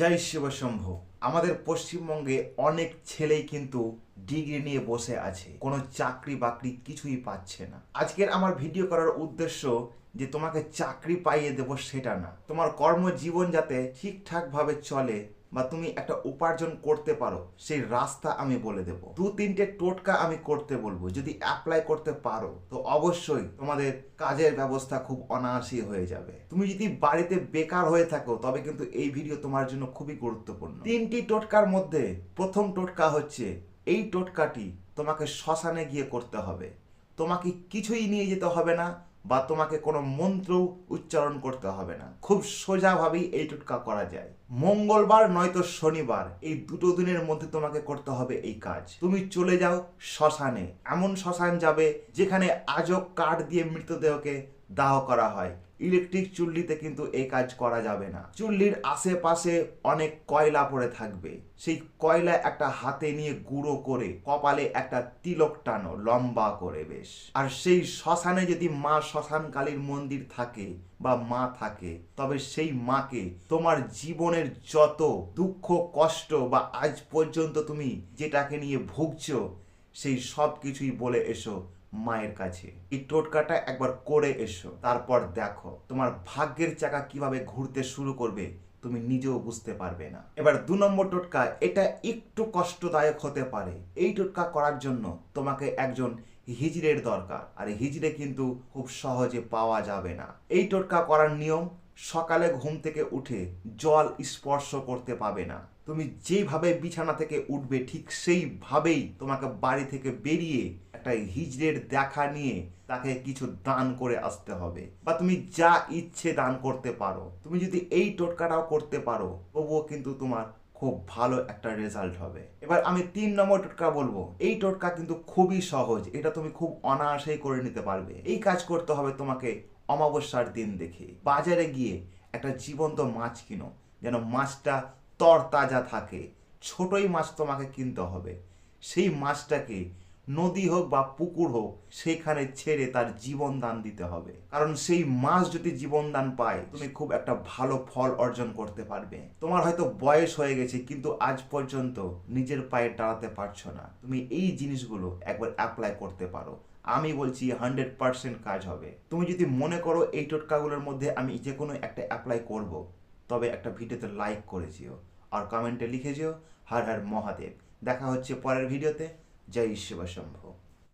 জয় শিবশম্ভ আমাদের পশ্চিমবঙ্গে অনেক ছেলেই কিন্তু ডিগ্রি নিয়ে বসে আছে। কোনো চাকরি বাকরি কিছুই পাচ্ছে না। আজকের আমার ভিডিও করার উদ্দেশ্য যে তোমাকে চাকরি পাইয়ে দেব সেটা না। তোমার কর্মজীবন যাতে ঠিকঠাকভাবে চলে বা তুমি একটা উপার্জন করতে পারো, সেই রাস্তা আমি বলে দেব। দু তিনটে টোটকা আমি করতে বলব, যদি অ্যাপ্লাই করতে পারো, তো অবশ্যই তোমাদের কাজের ব্যবস্থা খুব অনায়াসই হয়ে যাবে। তুমি যদি বাড়িতে বেকার হয়ে থাকো, তবে কিন্তু এই ভিডিও তোমার জন্য খুবই গুরুত্বপূর্ণ। তিনটি টোটকার মধ্যে প্রথম টোটকা হচ্ছে, এই টোটকাটি তোমাকে শ্মশানে গিয়ে করতে হবে। তোমাকে কিছুই নিয়ে যেতে হবে না বা তোমাকে কোনো মন্ত্র উচ্চারণ করতে হবে না। খুব সোজাভাবেই এই টুটকা করা যায়। মঙ্গলবার নয়তো শনিবার, এই দুটো দিনের মধ্যে তোমাকে করতে হবে এই কাজ। তুমি চলে যাও শ্মশানে। এমন শ্মশান যাবে যেখানে আজও কাঠ দিয়ে মৃতদেহকে দাহ করা হয়। ইলেকট্রিক চুল্লিতে কিন্তু এই কাজ করা যাবে না। চুল্লির আশেপাশে অনেক কয়লা পড়ে থাকবে। সেই কয়লা একটা হাতে নিয়ে গুঁড়ো করে কপালে একটা তিলক টানো, লম্বা করে বেশ। আর সেই শ্মশানে যদি মা শ্মশান কালীর মন্দির থাকে বা মা থাকে, তবে সেই মাকে তোমার জীবনের যত দুঃখ, কষ্ট বা আজ পর্যন্ত তুমি যেটাকে নিয়ে ভুগছো, সেই সব কিছুই বলে এসো। মায়ের কাছে। এই টোটকাটা একবার করে এসো। তারপর দেখো, তোমার ভাগ্যের চাকা কীভাবে ঘুরতে শুরু করবে, তুমি নিজেও বুঝতে পারবে না। এবার দু নম্বর টোটকা, এটা একটু কষ্টদায়ক হতে পারে। এই টোটকা করার জন্য তোমাকে একজন হিজড়ের দরকার, আর হিজড়ে কিন্তু খুব সহজে পাওয়া যাবে না। এই টোটকা করার নিয়ম, সকালে ঘুম থেকে উঠে জল স্পর্শ করতে পাবে না। তুমি যেভাবে বিছানা থেকে উঠবে, ঠিক সেইভাবেই তোমাকে বাড়ি থেকে বেরিয়ে একটা হিজড়ের দেখা নিয়ে তাকে কিছু দান করে আসতে হবে। বা তুমি যা ইচ্ছে দান করতে পারো, তুমি যদি এই টোটকাটাও করতে পারো, তবুও কিন্তু তোমার খুব ভালো একটা রেজাল্ট হবে। এবার আমি তিন নম্বর টোটকা বলব। এই টোটকা কিন্তু খুবই সহজ, এটা তুমি খুব অনায়াসেই করে নিতে পারবে। এই কাজ করতে হবে তোমাকে অমাবস্যার দিন দেখে। বাজারে গিয়ে একটা জীবন্ত মাছ কিনো, যেন মাছটা তরতাজা থাকে। ছোটই মাছ তোমাকে কিনতে হবে। সেই মাছটাকে নদী হোক বা পুকুর হোক, সেখানে ছেড়ে তার জীবন দান দিতে হবে। কারণ সেই মাছ যদি জীবন দান পায়, তুমি খুব একটা ভালো ফল অর্জন করতে পারবে। তোমার হয়তো বয়স হয়ে গেছে, কিন্তু আজ পর্যন্ত নিজের পায়ে দাঁড়াতে পারছ না। তুমি এই জিনিসগুলো একবার অ্যাপ্লাই করতে পারো। আমি বলছি হান্ড্রেড পার্সেন্ট কাজ হবে। তুমি যদি মনে করো, এই টোটকাগুলোর মধ্যে আমি যে কোনো একটা অ্যাপ্লাই করব, তবে একটা ভিডিওতে লাইক করে যেও। আর কমেন্টে লিখে যেও, হার হর মহাদেব। দেখা হচ্ছে পরের ভিডিওতে। जय शिव शंभो।